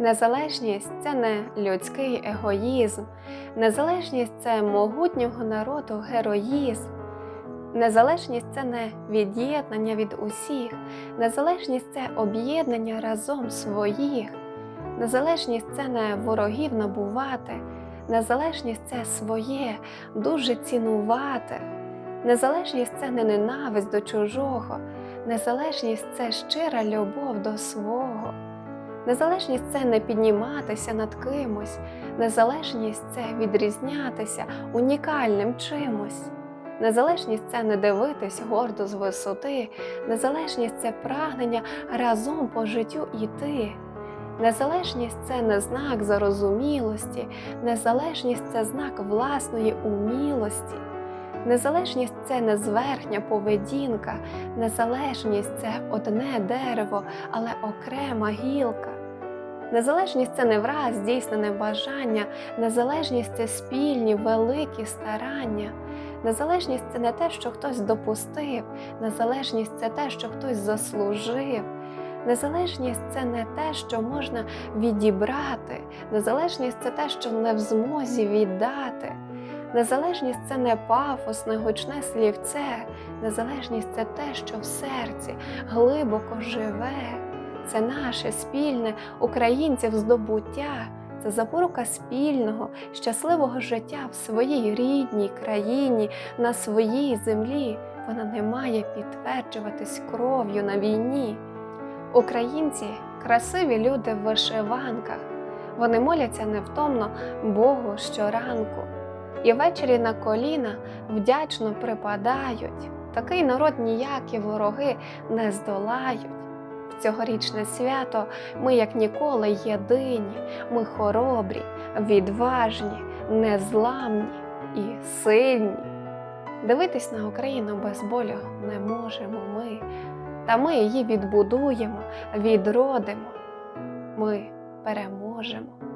Незалежність це не людський егоїзм, незалежність це могутнього народу героїзм. Незалежність це не від'єднання від усіх, незалежність це об'єднання разом своїх. Незалежність це не ворогів набувати, незалежність це своє дуже цінувати. Незалежність це не ненависть до чужого, незалежність це щира любов до свого. Незалежність це не підніматися над кимось, незалежність це відрізнятися унікальним чимось. Незалежність це не дивитись гордо з висоти, незалежність це прагнення разом по життю йти. Незалежність це не знак зарозумілості, незалежність це знак власної умілості. Незалежність це не зверхня поведінка, незалежність це одне дерево, але окрема гілка. Незалежність це не враз здійснене бажання, незалежність це спільні великі старання. Незалежність це не те, що хтось допустив, незалежність це те, що хтось заслужив. Незалежність це не те, що можна відібрати, незалежність це те, що не в змозі віддати. Незалежність це не пафосне, гучне слівце, незалежність це те, що в серці глибоко живе. Це наше спільне українців здобуття, це запорука спільного, щасливого життя в своїй рідній країні, на своїй землі. Вона не має підтверджуватись кров'ю на війні. Українці красиві люди в вишиванках. Вони моляться невтомно Богу щоранку. І ввечері на коліна вдячно припадають. Такий народ ніякі вороги не здолають. Цьогорічне свято ми, як ніколи, єдині, ми хоробрі, відважні, незламні і сильні. Дивитись на Україну без болю не можемо ми, та ми її відбудуємо, відродимо. Ми переможемо.